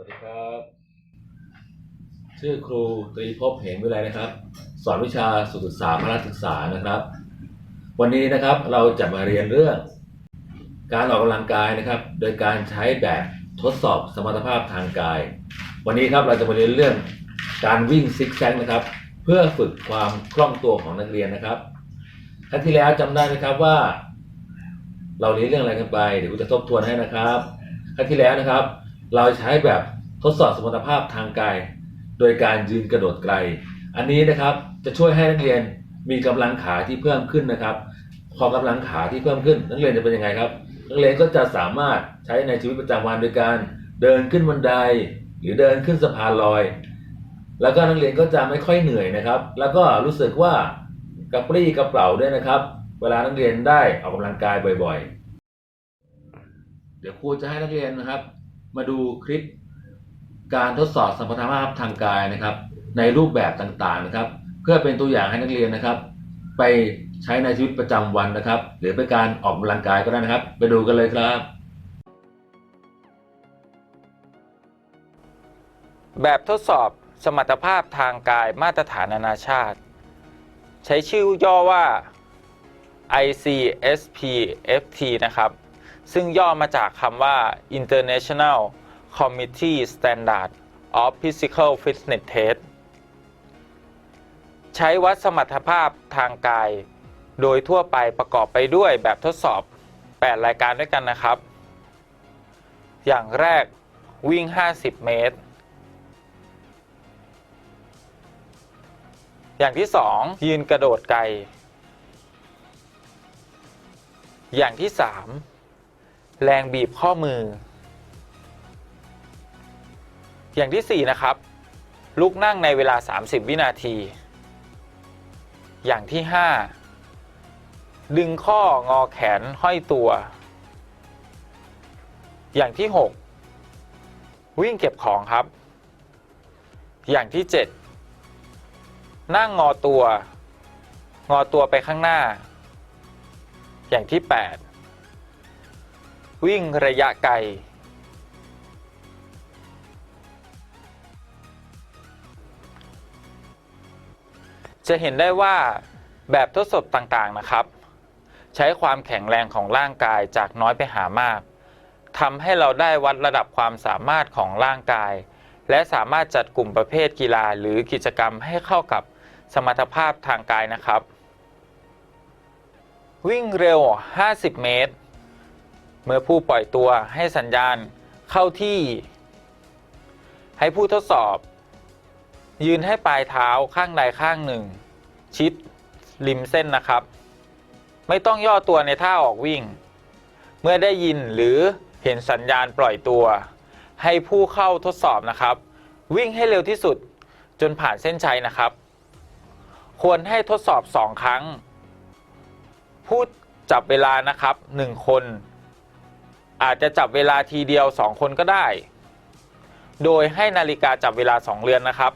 วัสดีครับ ชื่อครูตรีภพเหมวิไลนะครับ สอนวิชาสุขศึกษาพละศึกษานะครับ วันนี้นะครับเราจะมาเรียนเรื่อง การออกกำลังกายนะครับ โดยการใช้แบบทดสอบสมรรถภาพทางกาย วันนี้ครับเราจะมาเรียนเรื่องการวิ่งซิกแซกนะครับ เพื่อฝึกความคล่องตัวของนักเรียนนะครับครั้งที่แล้วจำได้ไหมครับว่า เราเรียนเรื่องอะไรกันไปเดี๋ยวกูจะทบทวนให้นะครับครั้งที่แล้วนะครับ เราใช้แบบ ทดสอบสมรรถภาพทางกาย โดยการยืนกระโดดไกล อันนี้นะครับจะช่วยให้นักเรียนมีกำลังขาที่เพิ่มขึ้นนะครับพอกำลังขาที่เพิ่มขึ้น นักเรียนจะเป็นยังไงครับ นักเรียนก็จะสามารถใช้ในชีวิตประจำวันโดยการเดินขึ้นบันได หรือเดินขึ้นสะพานลอย แล้วก็นักเรียนก็จะไม่ค่อยเหนื่อยนะครับ แล้วก็รู้สึกว่ากระปรี้กระเป๋าด้วยนะครับ เวลานักเรียนได้ออกกำลังกายบ่อยๆ เดี๋ยวครูจะให้นักเรียนนะครับ มาดูคลิป การทดสอบสมรรถภาพทางกายนะครับ ในรูปแบบต่างๆนะครับ เพื่อเป็นตัวอย่างให้นักเรียนนะครับ ไปใช้ในชีวิตประจำวันนะครับ หรือเป็นการออกกำลังกายก็ได้นะครับ ไปดูกันเลยครับ แบบทดสอบสมรรถภาพทางกายมาตรฐานนานาชาติ ใช้ชื่อย่อว่า ICSPFT นะครับ ซึ่งย่อมาจากคำว่า International Committee Standard of Physical Fitness Test ใช้วัดสมรรถภาพทางกาย โดยทั่วไปประกอบไปด้วยแบบทดสอบ 8 รายการด้วยกันนะครับ อย่างแรกวิ่ง 50 เมตร อย่างที่ 2 ยืนกระโดดไกล อย่างที่ 3 แรงบีบข้อมือ อย่างที่ 4 นะครับ ลุกนั่งในเวลา 30 วินาที อย่างที่ 5 ดึงข้องอแขนห้อยตัว อย่างที่ 6 วิ่งเก็บของครับ อย่างที่ 7 นั่งงอตัว งอตัวไปข้างหน้า อย่างที่ 8 วิ่งระยะไกล จะเห็นได้ว่าแบบทดสอบต่างๆนะครับ ใช้ความแข็งแรงของร่างกายจากน้อยไปหามากทำให้เราได้วัดระดับความสามารถของร่างกาย และสามารถจัดกลุ่มประเภทกีฬาหรือกิจกรรมให้เข้ากับสมรรถภาพทางกายนะครับ วิ่งเร็ว 50 เมตร เมื่อผู้ปล่อยตัวให้สัญญาณเข้าที่ ให้ผู้ทดสอบ ยืนให้ปลายเท้าข้างใดข้างหนึ่ง ชิดริมเส้นนะครับ ไม่ต้องย่อตัวในท่าออกวิ่ง เมื่อได้ยินหรือเห็นสัญญาณปล่อยตัว ให้ผู้เข้าทดสอบนะครับ วิ่งให้เร็วที่สุดจนผ่านเส้นชัยนะครับ ควรให้ทดสอบ 2 ครั้ง ผู้จับเวลานะครับ 1 คน อาจจะจับเวลาทีเดียว 2 คนก็ได้ โดยให้นาฬิกาจับเวลา 2 เรือนนะครับ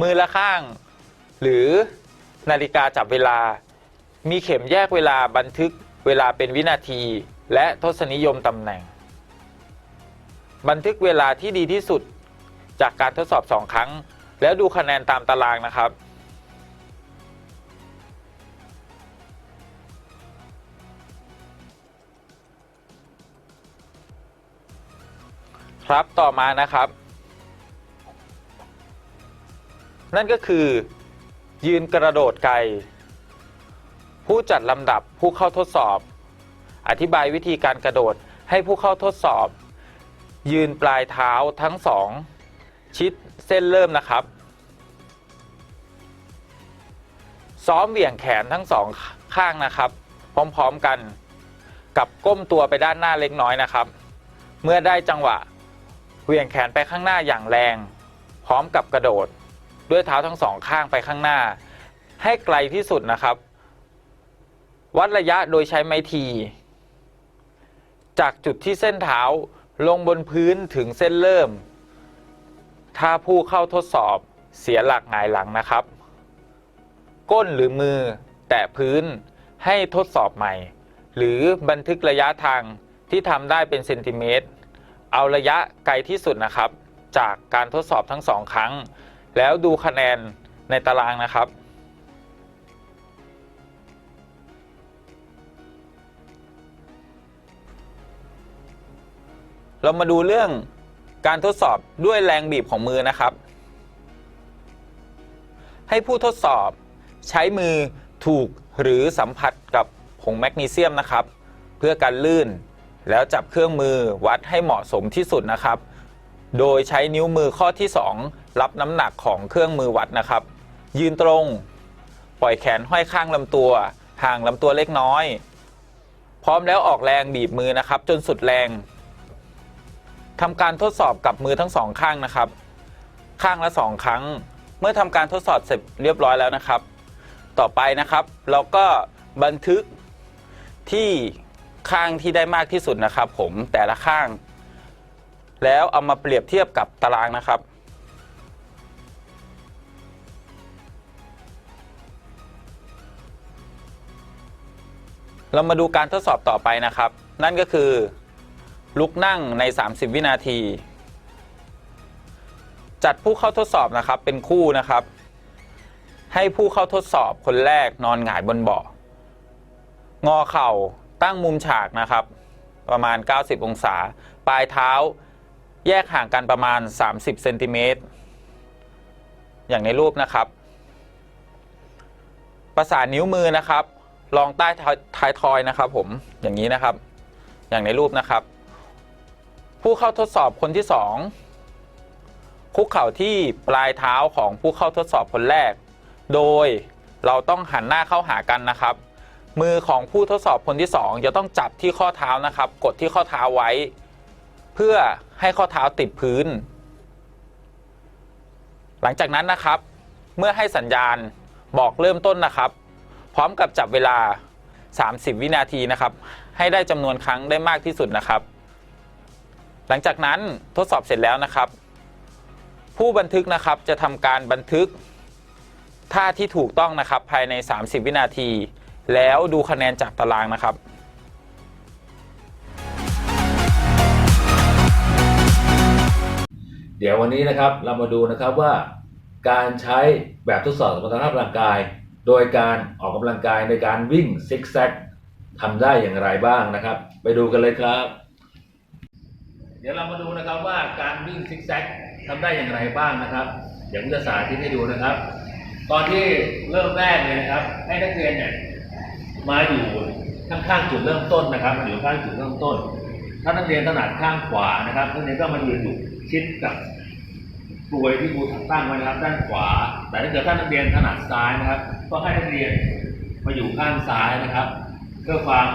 มือละข้าง หรือนาฬิกาจับเวลา มีเข็มแยกเวลาบันทึกเวลาเป็นวินาที และทศนิยมตำแหน่ง บันทึกเวลาที่ดีที่สุดจากการทดสอบ 2 ครั้ง แล้วดูคะแนนตามตารางนะครับครับต่อมานะครับ นั่นก็คือ ยืนกระโดดไกล ผู้จัดลำดับผู้เข้าทดสอบ อธิบายวิธีการกระโดดให้ผู้เข้าทดสอบ ยืนปลายเท้าทั้งสองชิดเส้นเริ่มนะครับ ซ้อมเหวี่ยงแขนทั้งสองข้างนะครับ พร้อมๆกัน กับก้มตัวไปด้านหน้าเล็กน้อยนะครับ เมื่อได้จังหวะเหวี่ยงแขนไปข้างหน้าอย่างแรง พร้อมกับกระโดด ด้วยเท้าทั้งสองข้างไปข้างหน้า ให้ไกลที่สุดนะครับ วัดระยะโดยใช้ไม้ที จากจุดที่เส้นเท้าลงบนพื้นถึงเส้นเริ่ม ถ้าผู้เข้าทดสอบเสียหลักหงายหลังนะครับ ก้นหรือมือแตะพื้นให้ทดสอบใหม่ หรือบันทึกระยะทางที่ทำได้เป็นเซนติเมตร เอาระยะไกลที่สุดนะครับ จากการทดสอบทั้งสองครั้ง แล้วดูคะแนนในตารางนะครับ เรามาดูเรื่องการทดสอบด้วยแรงบีบของมือนะครับ ให้ผู้ทดสอบใช้มือถูกหรือสัมผัสกับผงแมกนีเซียมนะครับ เพื่อการลื่น แล้วจับเครื่องมือวัดให้เหมาะสมที่สุดนะครับ โดยใช้นิ้วมือข้อที่ 2 รับน้ำหนักของเครื่องมือวัดนะครับ ยืนตรง ปล่อยแขนห้อยข้างลำตัว ห่างลำตัวเล็กน้อย พร้อมแล้วออกแรงบีบมือนะครับ จนสุดแรงทำการทดสอบกับมือทั้งสองข้างนะครับ ข้างละสองครั้ง เมื่อทำการทดสอบเสร็จเรียบร้อยแล้วนะครับ ต่อไปนะครับ เราก็บันทึกที่ข้างที่ได้มากที่สุดนะครับ ผมแต่ละข้าง แล้วเอามาเปรียบเทียบกับตารางนะครับ เรามาดูการทดสอบต่อไปนะครับ นั่นก็คือ ลุกนั่งใน 30 วินาที จัดผู้เข้าทดสอบนะครับเป็นคู่นะครับ ให้ผู้เข้าทดสอบคนแรกนอนหงายบนเบาะงอเข่าตั้งมุมฉากนะครับ ประมาณ 90 องศา ปลายเท้า แยกห่างกันประมาณ 30เซนติเมตรอย่างในรูปนะครับ ประสานนิ้วมือนะครับรองใต้ท้ายทอยนะครับ ผมอย่างนี้นะครับ อย่างในรูปนะครับ ผู้เข้าทดสอบคนที่สองคุกเข่าที่ปลายเท้าของผู้เข้าทดสอบคนแรก โดยเราต้องหันหน้าเข้าหากันนะครับ มือของผู้ทดสอบคนที่สองจะต้องจับที่ข้อเท้านะครับ กดที่ข้อเท้าไว้ เพื่อ ให้ข้อเท้าติดพื้น หลังจากนั้นนะครับ เมื่อให้สัญญาณบอกเริ่มต้นนะครับ พร้อมกับจับเวลา 30 วินาทีนะครับ ให้ได้จำนวนครั้งได้มากที่สุดนะครับ หลังจากนั้นทดสอบเสร็จแล้วนะครับ ผู้บันทึกนะครับจะทำการบันทึกท่าที่ถูกต้องนะครับภายใน 30 วินาที แล้วดูคะแนนจากตารางนะครับ เดี๋ยววันนี้นะครับเรามาดูนะครับว่า การใช้แบบทดสอบสมรรถภาพร่างกาย โดยการออกกำลังกายในการวิ่งซิกแซกทำได้อย่างไรบ้างนะครับ ไปดูกันเลยครับ เดี๋ยวเรามาดูนะครับว่าการวิ่งซิกแซกทำได้อย่างไรบ้างนะครับเดี๋ยวผมจะสาธิตให้ดูนะครับ ตอนที่เริ่มแรกเลยนะครับ ให้นักเรียนเนี่ยมาอยู่ข้างๆจุดเริ่มต้นนะครับมาอยู่ข้างจุดเริ่มต้น ถ้านักเรียนถนัดข้างขวานะครับนักเรียนก็มายืนอยู่ชิดกับ กลวยที่ครูตั้งไว้นะครับ ด้านขวา แต่ถ้าเกิดท่านนักเรียนถนัดซ้ายนะครับ ก็ให้นักเรียนมาอยู่ข้างซ้ายนะครับ เพื่อความ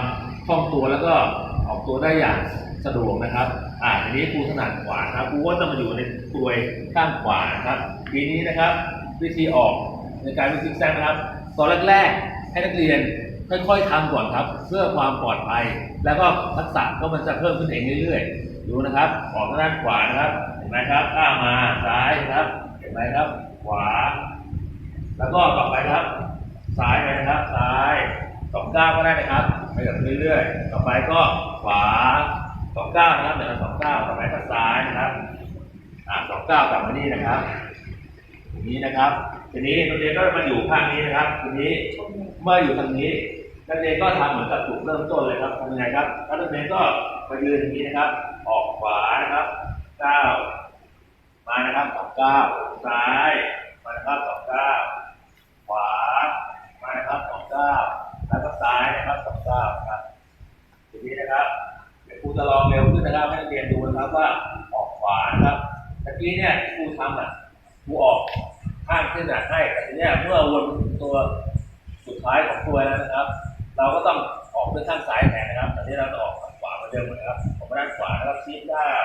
คล่องตัวแล้วก็ออกตัวได้อย่างสะดวกนะครับ อ่าทีนี้ครูถนัดขวาครับครูก็จะมาอยู่ในกลวยข้างขวานะครับ ทีนี้นะครับ วิธีออกในการวิ่งซิกแซกนะครับ ตอนแรกๆให้นักเรียนค่อยๆทำก่อนครับ เพื่อความปลอดภัย แล้วก็ทักษะก็มันจะเพิ่มขึ้นเองเรื่อยๆ ดูนะครับ ออกทางด้านขวานะครับ นไหมครับก้ามาซ้ายนะครับ เห็นไหมครับ ขวา แล้วก็ต่อไปครับ ซ้ายไปนะครับ ซ้ายสองก้าวก็ได้นะครับไปแบบเรื่อยๆ ต่อไปก็ขวาสองก้าวนะครับเดี๋ยวสองก้าวต่อไปก็ซ้ายนะครับอ่าสองก้าวกลับมานี่นะครับอย่างนี้นะครับ ทีนี้นักเรียนก็มาอยู่ข้างนี้นะครับ ทีนี้เมื่ออยู่ทางนี้นักเรียนก็ทำเหมือนกับจุดเริ่มต้นเลยครับทำยังไงครับต้นักเรียนก็มายืนอย่างนี้นะครับ ออกขวานะครับ ก้าซ้ายมานะครับสองก้าขวามานะครับสองก้าแล้วก็ซ้ายนะครับสองก้าครับทีนี้นะครับเดี๋ยวครูจะลองเร็วขึ้นนะครับให้นักเรียนดูนะครับว่าออกขวานะครับตะกี้เนี่ยที่ครูทำอะครูออกข้างขึ้นอะให้แต่ทีนี้เมื่อวนถึงตัวสุดท้ายของตัวแล้วนะครับ เราก็ต้องออกด้วยข้างซ้ายแทนนะครับแต่ที่เราจะออกขวาเหมือนเดิมนะครับออกมาด้านขวานะครับชี้ก้าว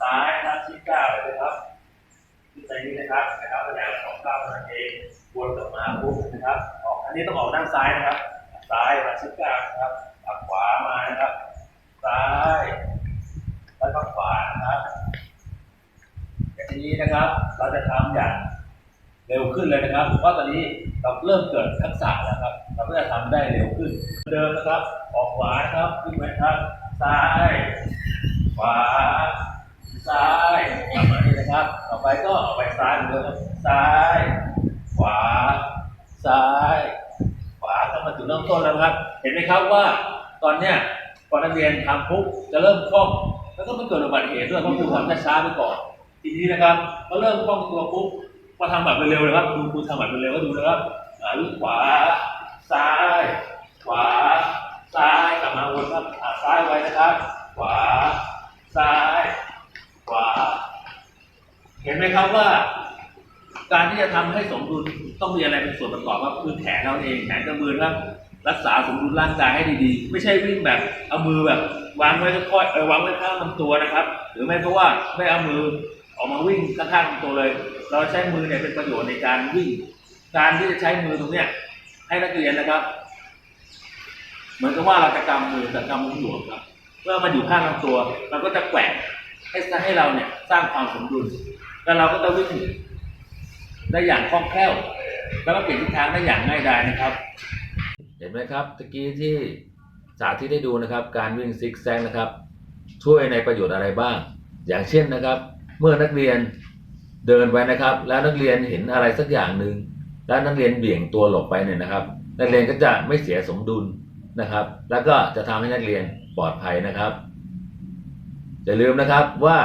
ซ้ายนะครับชี้ก้าวเลยนะครับ ชี้ไปนี้นะครับนะครับก็อย่างสองก้าวนั้นเองวนกลับมาปุ๊บนะครับ ออกอันนี้ต้องออกด้านซ้ายนะครับ ซ้ายมาชี้ก้าวนะครับฝั่งขวามานะครับ ซ้ายแล้วก็ขวานะครับอย่างทีนี้นะครับ เราจะทำอย่างเร็วขึ้นเลยนะครับเพราะตอนนี้เราเริ่มเกิดทักษะแล้วครับ เราก็จะทำได้เร็วขึ้น เดิมนะครับ ออกขวานะครับ ขึ้นไหมครับ ซ้าย ขวา ซ้ายนะครับ ต่อไปก็ออกไปซ้ายเหมือนเดิมซ้าย ขวา ซ้าย ขวาก็มาถึงเริ่มต้นแล้วครับ เห็นไหมครับว่าตอนเนี้ยพอนักเรียนทำปุ๊บจะเริ่มคล่อง แล้วก็ไม่เกิดอุบัติเหตุด้วยเพราะครูทำช้าๆไปก่อน ทีนี้นะครับก็เริ่มคล่องตัวปุ๊บพอทำแบบเร็วๆเลยครับดูครูทำแบบเร็วๆก็ดูนะครับอ่าขวา ซ้าย ขวา ซ้ายกลับมาวนครับซ้ายไว้นะครับ ขวา ซ้าย ขวา เห็นไหมครับว่า การที่จะทำให้สมดุลต้องมีอะไรเป็นส่วนประกอบครับคือแขนเราเองแขนกับมือครับ รักษาสมดุลร่างกายให้ดีๆ ไม่ใช่วิ่งแบบเอามือแบบ วางไว้ค่อยๆเออวางไว้ข้างลำตัวนะครับ หรือไม่เพราะว่าไม่เอามือออกมาวิ่งข้างๆลำตัวเลย เราใช้มือเนี่ยเป็นประโยชน์ในการวิ่ง การที่จะใช้มือตรงเนี้ยให้นักเรียนนะครับเหมือนกับว่าเราจะกำมือแต่กำมือหลวมครับเมื่อมันอยู่ข้างลำตัว เราก็จะแกว่ง ให้ให้เราเนี่ยสร้างความสมดุล แล้วเราก็จะวิ่งได้อย่างคล่องแคล่ว แล้วก็เปลี่ยนทิศทางได้อย่างง่ายดายนะครับ เห็นไหมครับตะกี้ที่สาธิตได้ดูนะครับ การวิ่งซิกแซกนะครับ ช่วยในประโยชน์อะไรบ้าง อย่างเช่นนะครับ เมื่อนักเรียนเดินไปนะครับ แล้วนักเรียนเห็นอะไรสักอย่างหนึ่งแล้วนักเรียนเบี่ยงตัวหลบไปเนี่ยนะครับ นักเรียนก็จะไม่เสียสมดุลนะครับ แล้วก็จะทำให้นักเรียนปลอดภัยนะครับ อย่าลืมนะครับว่า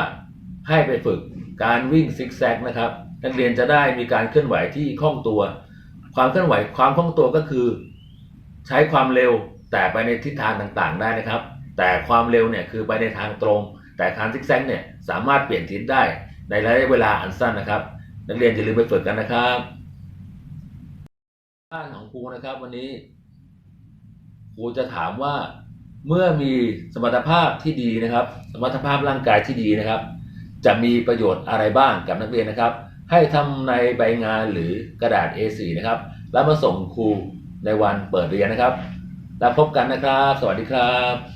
ให้ไปฝึกการวิ่งซิกแซกนะครับ นักเรียนจะได้มีการเคลื่อนไหวที่คล่องตัว ความเคลื่อนไหวความคล่องตัวก็คือ ใช้ความเร็วแต่ไปในทิศทางต่างๆ ได้นะครับ แต่ความเร็วเนี่ยคือไปในทางตรง แต่การซิกแซกเนี่ยสามารถเปลี่ยนทิศได้ในระยะเวลาอันสั้นนะครับ นักเรียนอย่าลืมไปฝึกกันนะครับบ้านของครูนะครับ วันนี้ครูจะถามว่า เมื่อมีสมรรถภาพที่ดีนะครับ สมรรถภาพร่างกายที่ดีนะครับ จะมีประโยชน์อะไรบ้างกับนักเรียนนะครับ ให้ทำในใบงานหรือกระดาษ A4 นะครับ แล้วมาส่งครูในวันเปิดเรียนนะครับ แล้วพบกันนะครับ สวัสดีครับ